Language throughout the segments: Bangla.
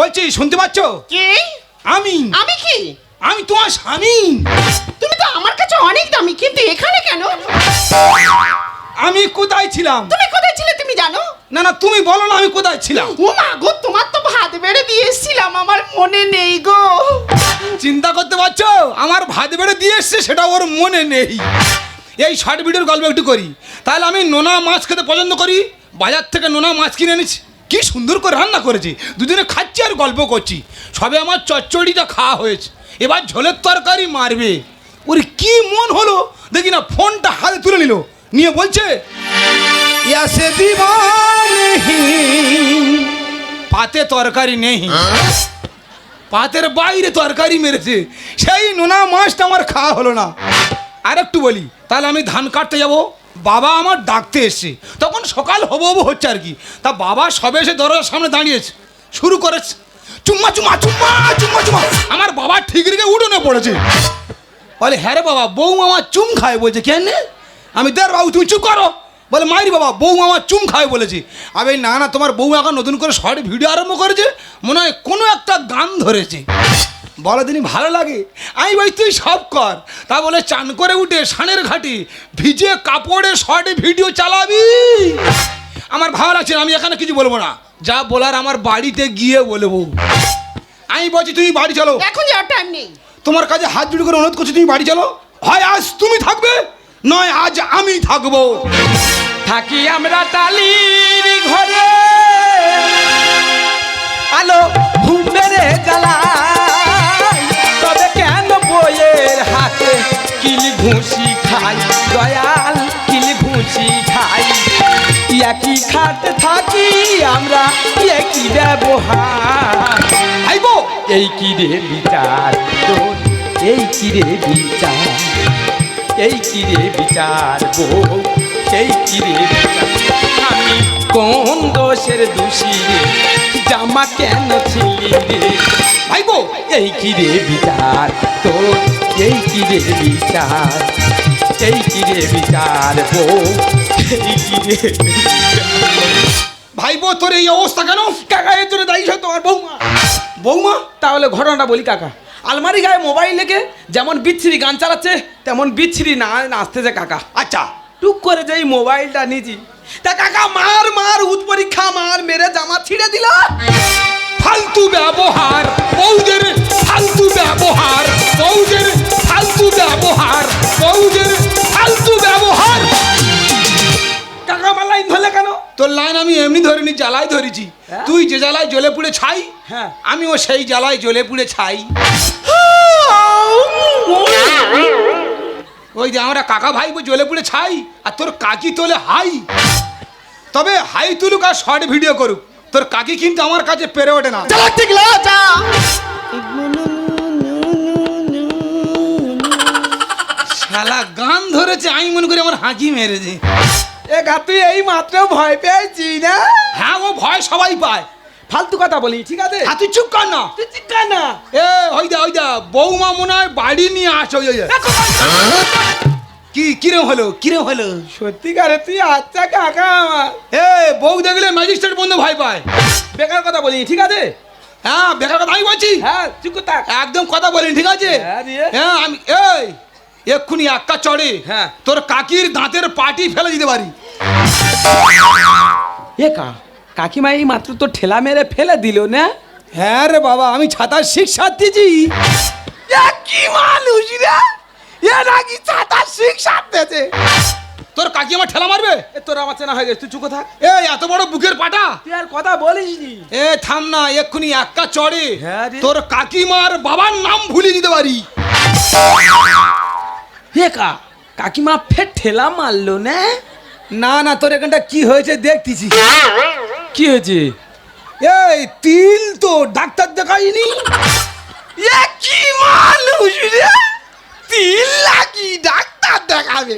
বলছি শুনতে পাচ্ছ? কে? আমি। আমি কি? আমি তোমার স্বামী। তুমি তো আমার কাছে অনেক দামি কিন্তু এখানে কেন? আমি কোথায় ছিলাম? তুমি কোথায় ছিলে তুমি জানো? না না তুমি বলো না আমি কোথায় ছিলাম। ও মা গো তোমার তো ভাত বেড়ে দিয়ে এসেছিলাম আমার মনে নেই গো। চিন্তা করতে পারছ? আমার ভাত বেড়ে দিয়ে এসছে সেটা ওর মনে নেই। এই শর্ট ভিডিওর গল্প একটু করি। তাহলে আমি নোনা মাছ খেতে পছন্দ করি? বাজার থেকে নোনা মাছ কিনে এনেছি। কি সুন্দর করে রান্না করেছি। দুদিনে খাচ্ছি আর গল্প করছি। সবে আমার চচ্চড়িটা খাওয়া হয়েছে। এবার ঝোলের তরকারি মারবে। ওরে কি মন হলো? দেখি না, ফোনটা হাতে তুলে নিল। নিয়ে বলছে পাতে তরকারি নেই। পাতের বাইরে তরকারি মেরেছে। সেই নোনা মাছটা আমার খাওয়া হলো না। আর একটু বলি, তাহলে আমি ধান কাটতে যাব? বাবা আমার ডাকতে এসছে। তখন সকাল হব হব হচ্ছে আর কি। তা বাবা সবে এসে দরজার সামনে দাঁড়িয়েছে। শুরু করেছে। চুম্মা চুম্মা চুম্মা চুম্মা চুম্মা। আমার বাবা ঠিক রেখে উঠোনে পড়েছে। বলে হ্যাঁ রে বাবা, বউ আমার চুম খায় বলছে। কেন আমি দেখ বাবু, তুমি চুপ করো। বলে মাইরি বাবা, বউ আমার চুম খায় বলেছি। আবে, না না, তোমার বউ এখন নতুন করে শর্ট ভিডিও আরম্ভ করেছে। মনে হয় কোনো একটা গান ধরেছে। বলো দিনই ভালো লাগে। আমি ভাই তুই সব কর। তা বলে চান করে উঠে সানের ঘাটি ভিজে কাপড়ে শর্টে ভিডিও চালাবি। আমার ভালো লাগছে আমি এখানে কিছু বলব না। যা বলার আমার বাড়িতে গিয়ে বলব। আমি বলছি তুমি বাড়ি চলো। এখন যাওয়ার টাইম নেই। তোমার কাছে হাত জুড়ে করে অনুরোধ করছি তুমি বাড়ি চলো। হয় আজ তুমি থাকবে নয় আজ আমি থাকব। থাকি আমরা টালির ঘরে। আলো ঘুম মেরে জ্বালাই ঘুষি খাই, দয়াল কিল ঘুষি খাই। একই খাট থাকি আমরা, একই ব্যবহার। আইবো, এই কি রে বিচার তোর? এই কি রে বিচার? এই কি রে বিচার বউ? এই কি রে বিচার? আমি কোন দোষের দোষী জামা কেন ছিলি রে? আইবো এই কি রে বিচার তোর? এই কি রে বিচার? এই কি রে বিচার বউ এই কি রে ভাই ভাইবো তোর এই অবস্থা কেন? কাকা এর জন্য দায়ী তোমার বৌমা। বৌমা? তাহলে ঘটনাটা বলি কাকা। আলমারি গায়ে মোবাইল লেগে যেমন বিচ্ছিরি গান চালাচ্ছে তেমন বিচ্ছিরি না নাচতেছে কাকা। আচ্ছা টুক করে যেই মোবাইলটা নিয়েছি তা কাকা মার মার উৎ পরীক্ষা মার মেরে জামা ছিঁড়ে দিল। ফালতু ব্যবহার বৌদের ফালতু ব্যবহার বৌদের ফালতু ব্যবহার বৌদের ফালতু ব্যবহার। কাকা আমার লাইন ধরলে কেন? তোর লাইন আমি এমনি ধরিনি জ্বালাই ধরেছি। হ্যাঁ? তুই যে জ্বালায় জ্বলে পুড়ে ছাই হ্যাঁ। আমিও সেই জ্বালায় জ্বলে পুড়ে ছাই। ওই যে আমরা কাকা ভাই জ্বলে পুড়ে ছাই আর তোর কাকি তোলে হাই। তবে হাই তুলুক আর শর্ট ভিডিও করুক তোর কাকি কিন্তু আমার কাছে পেরে ওঠে না। শালা গান ধরেছে আমি মনে করি আমার হাঁকি মেরেছে। এ গা তুই এই মাত্র ভয় পেয়েছি না? হ্যাঁ ও ভয় সবাই পায়। ফালতু কথা বলি ঠিক আছে? হ্যাঁ তুই চুপ কর না। তুই চিৎকার না। এ ওই দা ওই দা বৌমা মনে হয় বাড়ি নিয়ে আসো। কি কিরম হলো কিরম হলো? সত্যিকারে তুই আচ্ছা কাকা আমার। এ বউ দেখলে ম্যাজিস্ট্রেট বন্ধু ভাই পায়। বেকার কথা বলি ঠিক আছে? হ্যাঁ বেকার কথা আমি বলছি? হ্যাঁ চুপ কর থাক। একদম কথা বলি ঠিক আছে? হ্যাঁ, হ্যাঁ আমি এই এক্ষুনি একা চড়ে হ্যাঁ। তোর কাকির দাঁতের পাটি ফেলে দিতে পারি। এ কা কাকিমা এই মাত্র তো ঠেলা মেরে ফেলে দিল না? হ্যাঁ রে বাবা আমি ছাতার শিক্ষা দিয়েছি এ কি মানুষ রে? এ নাকি ছাতা শিক্ষা দিতেছে তোর কাকি আমার ঠেলা মারবে? এ তোর আমার চেনা হয়ে গেছে তুই চুপ থাক এই এত বড় বুকের পাটা? তুই আর কথা বলিস নি। এ থাম না এক্ষুনি একা চড়ে। হ্যাঁ রে। তোর কাকিমার বাবার নাম ভুলে দিতে পারি। হে কা কাকিমা ফের ঠেলা মারলো না? না না তোর এখানটা কি হয়েছে দেখতেছি। কি হয়েছে? এই তিল তো ডাক্তার দেখাইনি এ কি মানুষ রে? তিল লাগি ডাক্তার দেখাবে।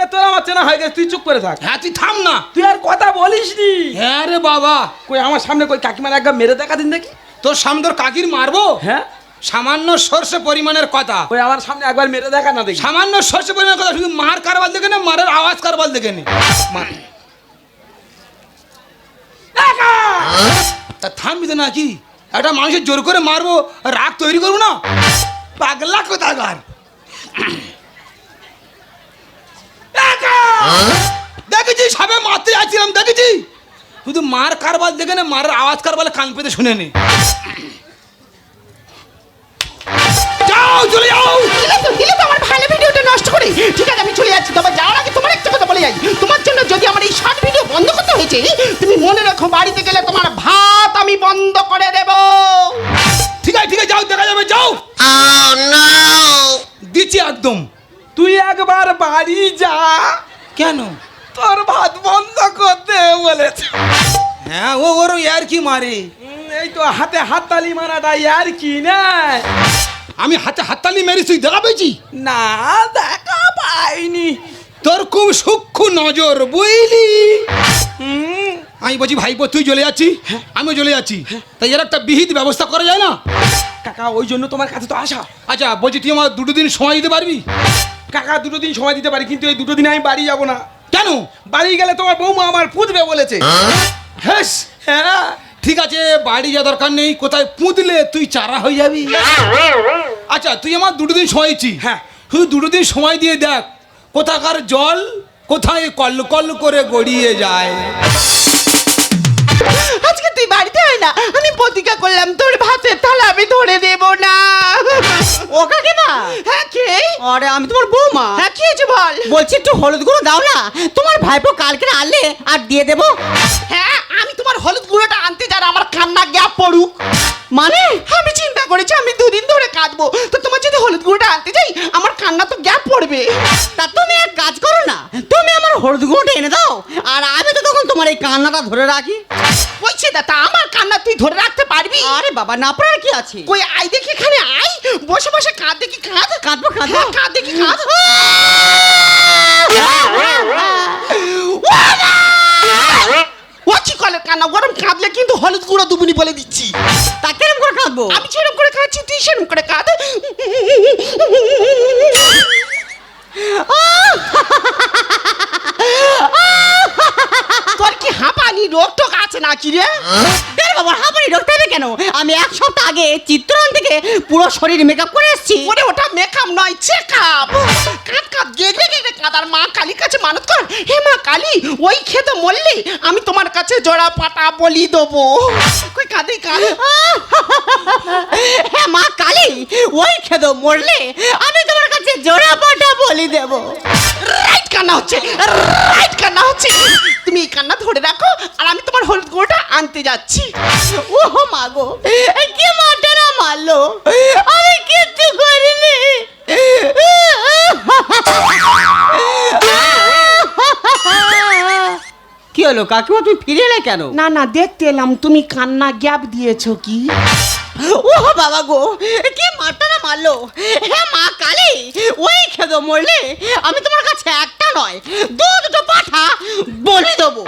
এ তোর আমার চেনা হয়ে গেছে তুই চুপ করে থাক। হ্যাঁ তুই থাম না। তুই আর কথা বলিস নি। হ্যাঁ রে বাবা। কই আমার সামনে কই কাকিমার একবার মেরে দেখা দিন দেখি। তোর সামনে তোর কাকির মারবো? হ্যাঁ। সামান্য সর্ষে পরিমাণের কথা। ওই আমার সামনে একবার মেরে দেখা না দেখি। সামান্য সর্ষে পরিমাণের কথা শুধু মার কারবাল দেখে নে মারের আওয়াজ কারবার দেখে নে। তা থামবি নাকি? একটা মানুষের জোর করে মারবো, রাগ তৈরি করব না? পাগলা কোথাকার! দেখেছি সবে মারতে যাচ্ছিলাম দেখেছি শুধু মার কারবার দেখে না, মারের আওয়াজ কারবার কান পেতে শুনে নে। যাও চলে যাও। দিলে তো দিলে তো আমার ভালো ভিডিওটা নষ্ট করে। ঠিক আছে আমি চলে যাচ্ছি। তবে যাওয়ার আগে তোমার একটা কথা বলে যাই। তোমার জন্য যদি আমার এই শর্ট ভিডিও বন্ধ করতে হয়েছে তুমি মনে রাখো বাড়িতে গেলে তোমার ভাত আমি বন্ধ করে দেব। ঠিক আছে ঠিক আছে যাও দেখা যাবে যাও। দিচ্ছি একদম। তুই একবার বাড়ি যা। কেন? তোর ভাত বন্ধ করতে বলেছে। হ্যাঁ ও ওর আর কি মারে এই তো হাতে হাত তালি মারাটা আর কি না। আমি হাতে হাততালি মেরে তুই দেখা পেয়েছি? না দেখা পাইনি। তোর খুব সূক্ষ্ম নজর বুঝলি? আমি বলছি ভাইপো তুই চলে যাচ্ছি? আমিও চলে যাচ্ছি। তাই এর একটা বিহিত ব্যবস্থা করা যায় না? কাকা ওই জন্য তোমার কাছে তো আসা। আচ্ছা বলছি তুই আমার দুটো দিন সময় দিতে পারবি? কাকা দুটো দিন সময় দিতে পারি কিন্তু এই দুটো দিন আমি বাড়ি যাব না। কেন? বাড়ি গেলে তোমার বৌমা আমার পুঁতবে বলেছে। হ্যাঁ? হ্যাঁ। ঠিক আছে বাড়ি যা দরকার নেই কোথায় পুঁতলে তুই চারা হয়ে যাবি। আচ্ছা তুই আমার দুটো দিন সময় হ্যাঁ। শুধু দুটো দিন সময় দিয়ে দেখ কোথাকার জল কোথায় কল কল করে গড়িয়ে যায়। আজকে তুই বাড়িতে হয় না আমি প্রতিজ্ঞা করলাম তোর ভাতের থালা আমি ধরে দেব না। ও কাকিমা হ্যাঁ কে? আরে আমি তোমার বৌমা। হ্যাঁ কি হয়েছে বল? বলছি একটু হলুদ গুঁড়ো দাও না তোমার ভাইপো কালকে আনলে আর দিয়ে দেবো। হ্যাঁ আমি তোমার হলুদ গুঁড়োটা আনতে যারা আমার কান্না গ্যাপ পড়ুক। মানে? আমি চিন্তা করেছি আমি দুদিন ধরে কাঁদবো। তো তোমার যদি হলুদ গুঁড়োটা আনতে যাই আমার কান্না তো গ্যাপ পড়বে। তা তুমি এক কাজ করো না তুমি আমার হলুদ গুঁড়োটা এনে দাও আর আমি তো তখন তোমার এই কান্নাটা ধরে রাখি। বলছে দাদা আমার কান্না তুই ধরে রাখতে পারবি? আরে বাবা না পারার কি আছে? কই আই দেখি এখানে আই বসে বসে কাঁদ দেখি কাঁদ। কাঁদবো কাঁদবো। হ্যাঁ, কাঁদ দেখি কাঁদ। ও কি কলের কান্না গরম কাঁদলে কিন্তু হলুদ গুঁড়ো দুবুনি বলে দিচ্ছি। তা কিরম করে কাঁদবো? আমি সেরকম করে কাঁদছি তুই সেরকম করে কাঁদ। তোর কি হাঁপানি রোগ টোক আছে নাকি রে? আরে বাবা হাঁপানি ঢুকতে হবে কেন? আমি এক সপ্তাহ আগে চিত্রন থেকে পুরো শরীর মেকআপ করে এসেছি। ওরে ওটা মেকআপ নয় চেকআপ কাঁদ কাঁদ গেগড়ে গেগড়ে কাঁদ। আর মা কালীর কাছে মানত কর। হে মা কালী ওই খেতে মরলে আমি তোমার কাছে জোড়া পাটা বলি দেবো। কই কাঁদে কাঁদ। হ্যাঁ মা কালী ওই খেদো মরলে আমি তোমার কাছে জোড়া পাটা বলি দেবো। রাইট কান্না হচ্ছে রাইট কান্না হচ্ছে। তুমি এই কান্না ধরে রাখো আর আমি তোমার হলুদ গুঁড়োটা আনতে যাচ্ছি। ও মা গো এই কি মারটা মারলো? আমি কিচ্ছু করিনি। কি হলো কাকিমা তুমি ফিরে এলে কেন? না না দেখতে এলাম। তুমি কান্না গ্যাপ দিয়েছ কি? ও বাবা গো কি মারটা মারলো? হ্যাঁ মা কালী ওই খেদো মরলে আমি তোমার কাছে একটা নয় দু দুটো পাঠা বলি দেবো।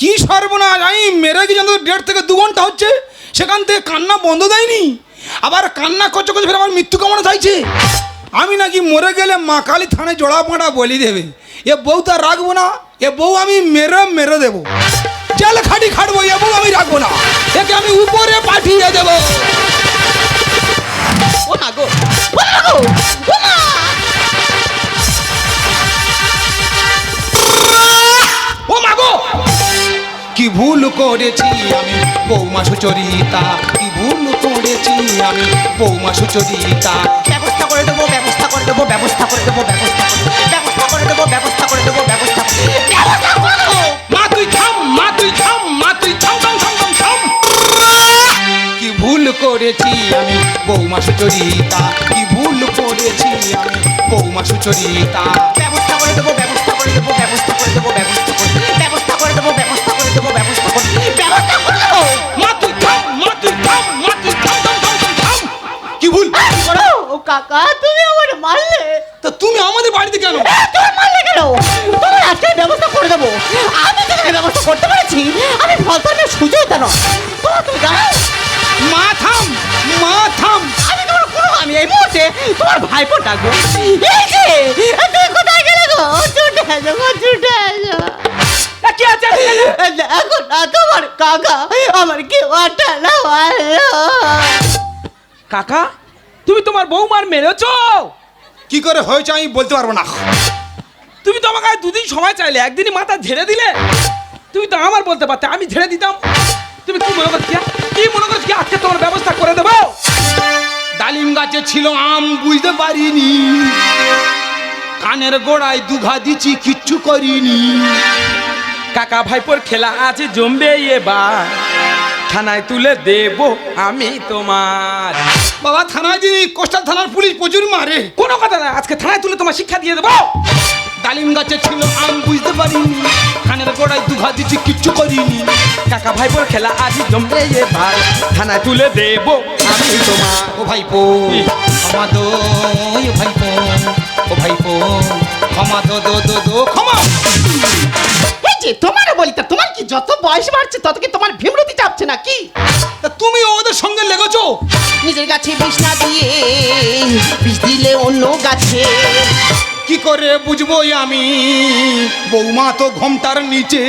কি সর্বনাশ? আমি মেরে যখন দেড় থেকে দু ঘণ্টা হচ্ছে। সেখান থেকে কান্না বন্ধ দেয়নি। আবার কান্না করছে করছে ফের আমার মৃত্যু কামনা চাইছে। আমি নাকি মরে গেলে মা কালী থানায় জোড়া পাঁটা বলি দেবে। এ বউ তা রাখব না। এ বউ আমি মেরে মেরে দেবো। জেল খাটি খাটবো এ বউ আমি রাখব না। একে আমি উপরে পাঠিয়ে দেবো। ও মা গো ও মা গো ও মা। ও মাগো কি ভুল করেছি আমি বৌমা সুচরিতা কি ভুল করেছি আমি বৌমা সুচরিতা ব্যবস্থা করে দেবো ব্যবস্থা করে দেবো ব্যবস্থা করে দেবো ব্যবস্থা করে ব্যবস্থা করে দেবো ব্যবস্থা করে দেবো ব্যবস্থা দেবো মা তুই থাম মা তুই থাম মা তুই থাম থাম থাম থাম কি ভুল করেছি আমি বৌমা সুচরিতা কি ভুল করেছি আমি বৌমা সুচরিতা ব্যবস্থা করে দেবো ব্যবস্থা করে দেবো ব্যবস্থা করে দেবো ব্যবস্থা করে ব্যবস্থা করে দেবো ব্যবস্থা করে দেবো ব্যবস্থা করে ব্যবস্থা করে দেবো। মা তুই থাম মা তুই থাম মা তুই থাম থাম থাম থাম থাম কি ভুল? ও কাকা তুমি আমার মারলে? তা তুমি আমাদের বাড়িতে কেন? তুমি মারলে কেন? তোমার আজকের ব্যবস্থা করে দেবো। আমি তোকে ব্যবস্থা করতে পেরেছি। আমি ফলতানের সুযোগ কেন তোমার তুমি মা থাম মা থাম। আমি তোমার কোনো আমি এই মুহূর্তে তোমার ভাইপো ডাকবো। এই যে তুমি কোথায় গেলে গো? ছুটে এ, কি না তোমার কাকা আমার কি মারলো কাকা তুমি তোমার বৌমার মেরেছো? কি করে হয়েছে আমি বলতে পারব না। তুমি তো আমাকে দুদিন সময় চাইলে একদিনই মাথা ঝেড়ে দিলে। তুমি তো আমার বলতে পারতে আমি ঝেড়ে দিতাম। তুমি কি মনে করছি কি? মনে করছি আজকে তোমার ব্যবস্থা করে দেবো? ডালিম গাছে ছিল আম বুঝতে পারিনি। কানের গোড়ায় দুঘা দিচ্ছি কিচ্ছু করিনি। কাকা ভাইপোর খেলা আছে জমবে এবার। থানায় তুলে দেব আমি তোমার। বাবা থানায় দিই কোস্টাল থানার পুলিশ প্রচুর মারে। কোনো কথা না আজকে থানায় তুলে তোমার শিক্ষা দিয়ে দেবো। ডালিম গাছে ছিল আম বুঝতে পারিনি। কানের গোড়ায় দুঘা দিচ্ছি কিচ্ছু করিনি। কাকা ভাইপোর খেলা আজ জমবে এবার। থানায় তুলে দেব আমি তোমার। ও ভাইপো ক্ষমা দো ভাইপো। ও ভাইপো ক্ষমা দো দো দো ক্ষমা। যে তোমার বলি তা তোমার কি যত বয়স বাড়ছে তত কি তোমার ভীমরতি চাপছে না কি তা তুমি ওদের সঙ্গে লেগেছো? নিজের গাছে বিষ না দিয়ে বিষ দিলে অন্য গাছে। কি করে বুঝব আমি? বৌমা তো ঘোমটার নিচে।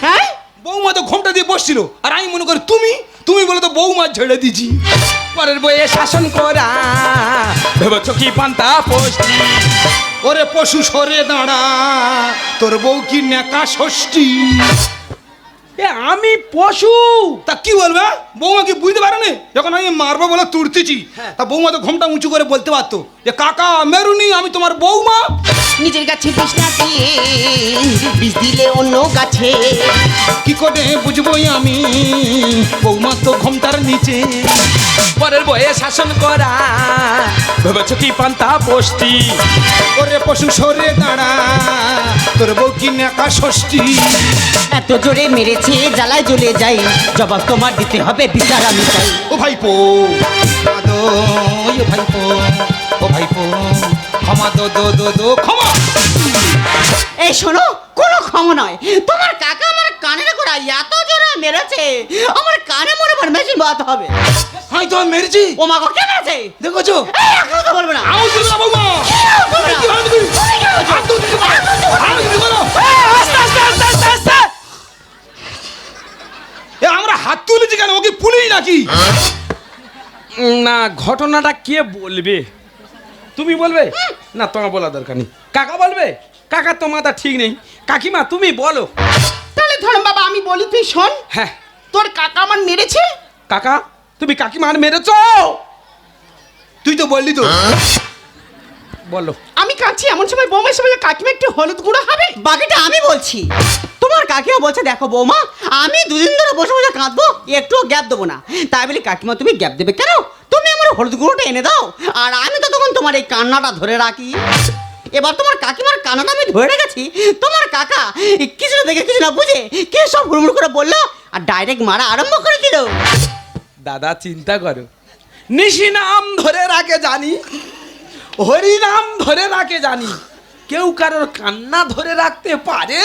হ্যাঁ? বৌমা তো ঘোমটা দিয়ে বসছিল। আর আমি মনে করি তুমি তুমি বলে তো বৌমা ঝেড়ে দিছি পরের বইয়ে শাসন করা ভেবেছ কি পান্তা পোষ্টি ওরে পশু সরে দাঁড়া তোর বউ কি নেকা ষষ্ঠী? এ আমি পশু। তা কি বলবে? বৌমা কি বুঝতে পারে না যখন আমি মারবো বলে তুড়তেছি তা বৌমা তো ঘোমটা উঁচু করে বলতে পারতো যে কাকা মেরুনি আমি তোমার বৌমা। নিজের গাছে বিষ না দিয়ে বিষ দিলে অন্য গাছে। কি করে বুঝব আমি? বৌমা তো ঘোমটার নিচে। পরের বয়ে শাসন করা ভেবেছ কি পান্তা পোষ্টি? ওরে পশু সরে দাঁড়া তোর বউ কি নেকা ষষ্ঠী? এত জোরে মেরেছে জ্বালায় জ্বলে যাই জবাব তোমার দিতে হবে বিচার আমি চাই। ও ভাইপো দো ও ভাইপো ও ভাইপো ক্ষমা দো দো দো দো ক্ষমা। এই শোনো কোনো ক্ষমা নয়। তোমার কাকা আমার কানের গোড়া এত জোরে মেরেছে। আমার কানে মনে মনে মেশিন বাদ হবে। আমি তো মেরেছি। ও মা কে মেরেছে? দেখেছ? এই, এক কথা বলব না। আউজ দিল না বৌমা বলব না। কি হয় নাকি? হাত তুলতে হাত তুলেছি কেন? ওকে পুলিশ নাকি? না ঘটনাটা কে বলবে? তুমি বলবে? না তোমার বলা দরকার নেই। কাকা বলবে? কাকা তো মাথা ঠিক নেই। কাকিমা তুমি বলো। তাহলে ধরুন বাবা আমি বলি তুই শোন। হ্যাঁ। তোর কাকা আমার মেরেছে? কাকা তুমি কাকিমার মেরেছ? তুই তো বললি তো। বলো। আমি কাঁদছি এমন সময় বৌমা এসে বলে কাকিমা একটু হলুদ গুঁড়ো হবে বাকিটা আমি বলছি। তোমার কাকিমা বলছে দেখো বৌমা আমি দুদিন ধরে বসে বসে কাঁদবো একটুও গ্যাপ দেবো না। তাই বলি কাকিমা তুমি গ্যাপ দেবে কেন? তুমি আমার হলুদ গুঁড়োটা এনে দাও আর আমি তো তখন তোমার এই কান্নাটা ধরে রাখি। এবার তোমার কাকিমার কান্নাটা আমি ধরে রেখেছি। তোমার কাকা কিছু না দেখে কিছু না বুঝে কে সব হুড়মুড় করে বলল আর ডাইরেক্ট মারা আরম্ভ করে দিল দাদা চিন্তা করো। নিশি নাম ধরে রাখে জানি। হরি নাম ধরে রাখে জানি। কেউ কারোর কান্না ধরে রাখতে পারে?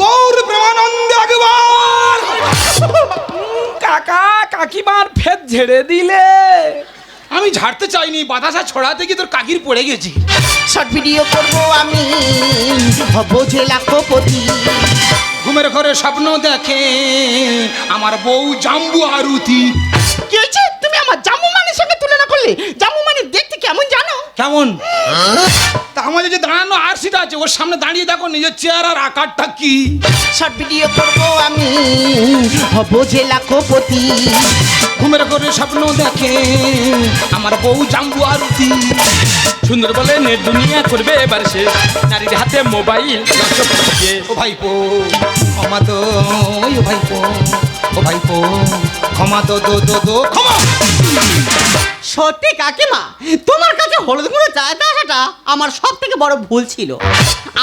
গৌর প্রেমানন্দ একবার। কাকা কাকিমার ফের ঝেড়ে দিলে। আমি ঝাড়তে চাইনি বাতাসা ছড়াতে গিয়ে তোর কাকির পড়ে গেছি। শর্ট ভিডিও করব আমি বোঝে লাখপতি। ঘুমের ঘরে স্বপ্ন দেখে আমার বউ জাম্বু আরুতি। কি হয়েছে? তুমি আমার জামু মানের সঙ্গে তুলনা করলে? জামু মানে কেমন? তা আমাদের যে দাঁড়ানো আর সিট আছে ওর সামনে দাঁড়িয়ে দেখো নিজের চেয়ার আর আকারটা কি? শর্ট ভিডিও করব আমি বোঝে লাখপতি ঘুমের ঘরে স্বপ্ন দেখে আমার বউ জাম্বু আরুতি। সুন্দর বলে নেট দুনিয়া করবে এবার সে। নারীর হাতে মোবাইল ও ভাইপো ক্ষমা দো ও ভাইপো ও ভাইপো ক্ষমা দো দো দো দো ক্ষমা। সত্যি কাকিমা তোমার হলুদ গুঁড়ো চাইতে আসাটা আমার সব থেকে বড় ভুল ছিল।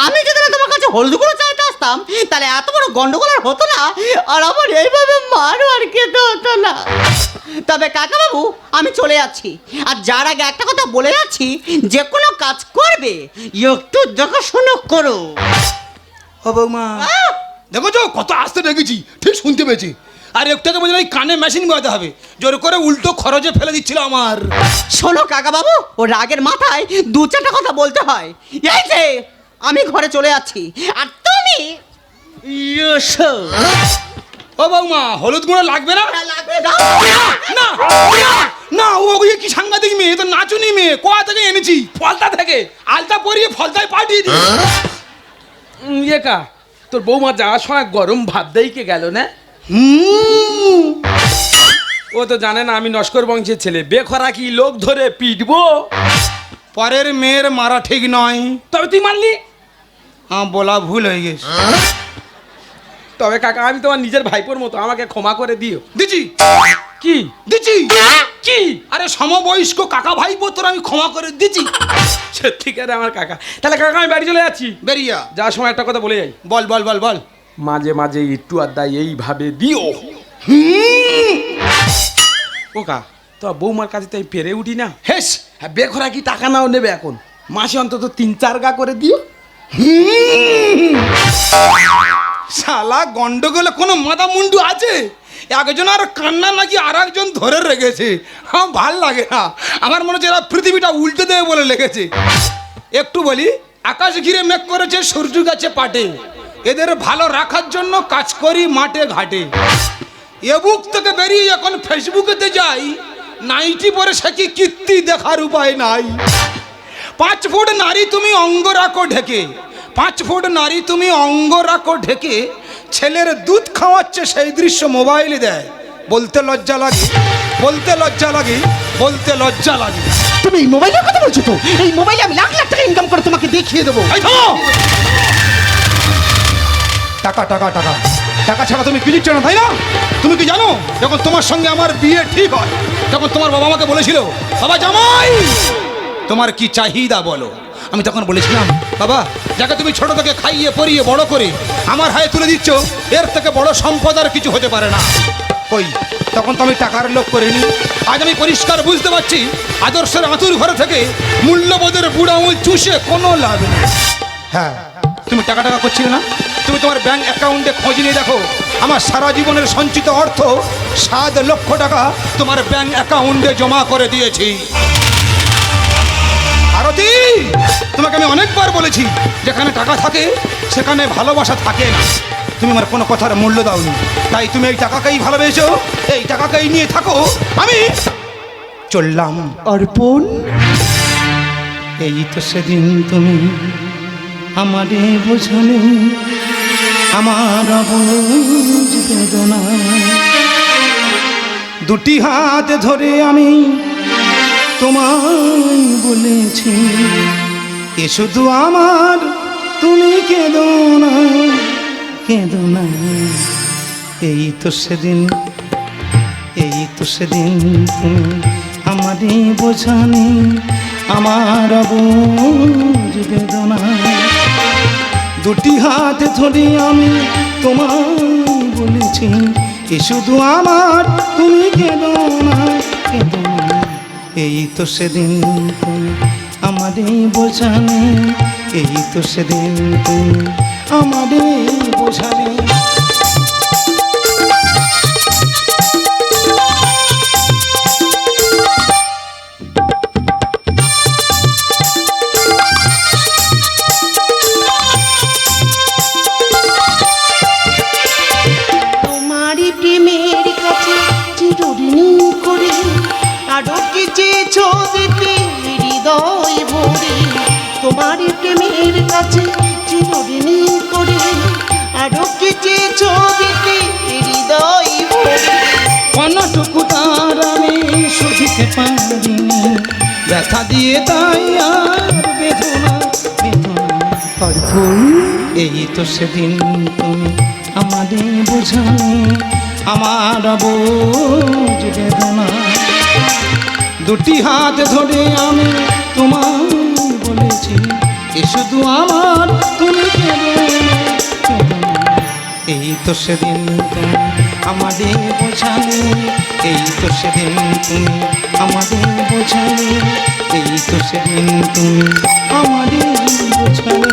আমি যদি না তোমার কাছে হলুদ গুঁড়ো চাইতে আসতাম তাহলে এত বড় গন্ডগোল আর হতো না আর আমার এইভাবে মারও আর খেতে হতো না। তবে কাকাবাবু আমি চলে যাচ্ছি। আর যার আগে একটা কথা বলে যাচ্ছি যে কোনো কাজ করবে একটু দেখাশোনা করো। ও বৌমা! দেখো তো কত আস্তে রেখেছি ঠিক শুনতে পেয়েছি। আর একটাকে বলছিলাম এই কানে মেশিন বাজাতে হবে। জোর করে উল্টো খরচে ফেলে দিচ্ছিল আমার। শোনো কাকা বাবু ও রাগের মাথায় দু চারটা কথা বলতে হয়। এই যে আমি ঘরে চলে যাচ্ছি। আর তুমি? ইয়েসো ও বৌমা হলুদ গুঁড়ো লাগবে না? লাগবে দাও। না না, না ও ওই কি সাংঘাতিক মেয়ে তো নাচুনি মেয়ে কোয়া থেকে এনেছি? ফলতা থেকে। আলতা পরিয়ে ফলতায় পাঠিয়ে দিই উম, ইয়ে কা তোর বৌমা যাওয়ার সময় গরম ভাত দেইকে গেল না? ও তো জানে না আমি নস্কর বংশের ছেলে। বেখরা কি লোক ধরে পিটবো? পরের মেয়ের মারা ঠিক নয়। তবে তুই মানলি আমার বলা ভুল হয়ে গেছে। তবে কাকা আমি তোমার নিজের ভাইপোর মতো আমাকে ক্ষমা করে দিও। দিচ্ছি। কি? দিচ্ছি। কি? আরে সমবয়স্ক কাকা ভাই তোর আমি ক্ষমা করে দিচ্ছি। সত্যিকার আমার কাকা। তাহলে কাকা আমি বাড়ি চলে যাচ্ছি। বেরিয়া যাওয়ার সময় একটা কথা বলে যাই। বল বল বল বল। মাঝে মাঝে একটু আড্ডা এইভাবে দিও। ও কা তো বৌমার কাছে তো আমি পেরে উঠি না। হেস হ্যাঁ বেখরা কি টাকা নাও নেবে এখন? মাসে অন্তত তিন চার গা করে দিও। শালা গন্ডগোলে কোনো মাথা মুন্ডু আছে? একজন আর কান্না নাকি আর একজন ধরে রেখেছে। আমার ভালো লাগে না। আমার মনে হচ্ছে এরা পৃথিবীটা উল্টে দেবে বলে লেগেছে। একটু বলি আকাশ ঘিরে মেঘ করেছে সূর্য গাছে পাটে। এদের ভালো রাখার জন্য কাজ করি মাঠে ঘাটে। এবুক থেকে বেরিয়ে এখন ফেসবুকেতে যাই নাইটি পরে সে কি কীর্তি দেখার উপায় নাই। পাঁচ ফুট নারী তুমি অঙ্গ রাখো ঢেকে পাঁচ ফুট নারী তুমি অঙ্গ রাখো ঢেকে ছেলের দুধ খাওয়াচ্ছে সেই দৃশ্য মোবাইলে দেয়। বলতে লজ্জা লাগে বলতে লজ্জা লাগে বলতে লজ্জা লাগে। তুমি এই মোবাইলের কথা বলছো তো? এই মোবাইলে আমি লাখ লাখ টাকা ইনকাম করে তোমাকে দেখিয়ে দেবো! টাকা টাকা টাকা। টাকা ছাড়া তুমি পিলিচ্ছ না, তাই না? তুমি কি জানো, যখন তোমার সঙ্গে আমার বিয়ে ঠিক হয় তখন তোমার বাবা আমাকে বলেছিল, বাবা জামাই, তোমার কি চাহিদা বলো? আমি তখন বলেছিলাম, বাবা, যাকে তুমি ছোট থেকে খাইয়ে, পরিয়ে, বড় করে আমার হায়ে তুলে দিচ্ছ, এর থেকে বড় সম্পদ আর কিছু হতে পারে না। ওই তখন তো আমি টাকার লোক করিনি। আজ আমি পরিষ্কার বুঝতে পারছি, আদর্শের আঁতুর ঘরে থেকে মূল্যবোধের বুড়া আঙুল চুষে কোনো লাভ নেই। হ্যাঁ তুমি টাকা টাকা করছিলে না? তুমি তোমার ব্যাংক অ্যাকাউন্টে খোঁজ নিয়ে দেখো। আমার সারা জীবনের সঞ্চিত অর্থ সাত লক্ষ টাকা তোমার ব্যাংক অ্যাকাউন্টে জমা করে দিয়েছি। আরতি, তোমাকে আমি অনেকবার বলেছি, যেখানে টাকা থাকে, সেখানে ভালোবাসা থাকে না। তুমি আমার কোনো কথার মূল্য দাওনি। তাই তুমি এই টাকাকেই ভালোবেসো, এই টাকাকেই নিয়ে থাকো। আমি চললাম অর্পণ। এই তো সেদিন তুমি আমারে বোঝালে। আমার দুটি হাত ধরে আমি তোমায় বলেছি, এ শুধু আমার, তুমি কেঁদো না কেঁদো না। এই তো সেদিন, এই তো সেদিন তুমি আমারই বোঝানি, আমার বেদনা। দুটি হাত ধরে আমি তোমার বলেছি, এ শুধু আমার, তুমি কেন না এই তো সেদিন তুমি আমারই বোঝানি এই তো সেদিন আমাদের আমারই দিতে হৃদয় ভরে তোমারই প্রেমের কাছে চিরঋণী করে আরও কি চেয়েছো দিতে হৃদয় ভরে? অনটুকু তার আমি শুধিতে পারিনি ব্যথা দিয়ে তাই আর বেদনা বেদনা এই তো সেদিন তুমি আমাদের বোঝানি আমার বোঝ বেদনা। দুটি হাত ধরে আমি তোমার বলেছি, এ শুধু আমার তুমি। এই তো সেদিন তুমি আমাদের বোঝালে, এই তো সেদিন তুমি আমাদের বোঝালে, এই তো সেদিন তুমি আমাদের বোঝালে